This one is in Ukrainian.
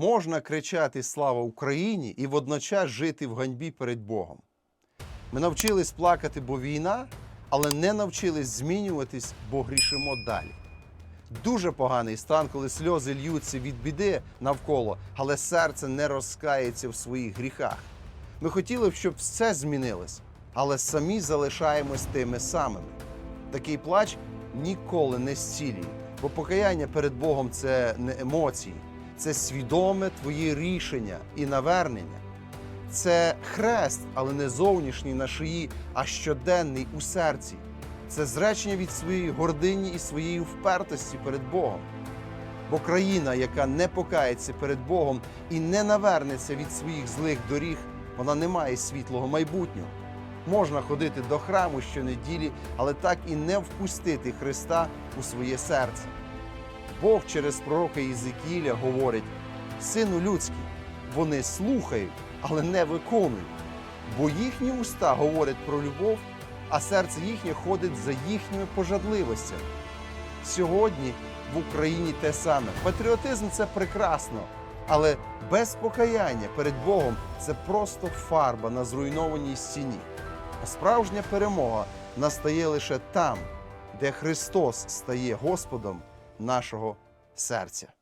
Можна кричати Слава Україні і водночас жити в ганьбі перед Богом. Ми навчились плакати, бо війна, але не навчились змінюватись, бо грішимо далі. Дуже поганий стан, коли сльози льються від біди навколо, але серце не розкається в своїх гріхах. Ми хотіли б, щоб все змінилось, але самі залишаємось тими самими. Такий плач ніколи не зцілює, бо покаяння перед Богом це не емоції, це свідоме твоє рішення і навернення. Це хрест, але не зовнішній на шиї, а щоденний у серці. Це зречення від своєї гордині і своєї впертості перед Богом. Бо країна, яка не покається перед Богом і не навернеться від своїх злих доріг, вона не має світлого майбутнього. Можна ходити до храму щонеділі, але так і не впустити Христа у своє серце. Бог через пророка Єзекіля говорить: Сину людський, вони слухають, але не виконують, бо їхні уста говорять про любов, а серце їхнє ходить за їхніми пожадливостями. Сьогодні в Україні те саме. Патріотизм це прекрасно, але без покаяння перед Богом це просто фарба на зруйнованій стіні. А справжня перемога настає лише там, де Христос стає Господом нашого серця.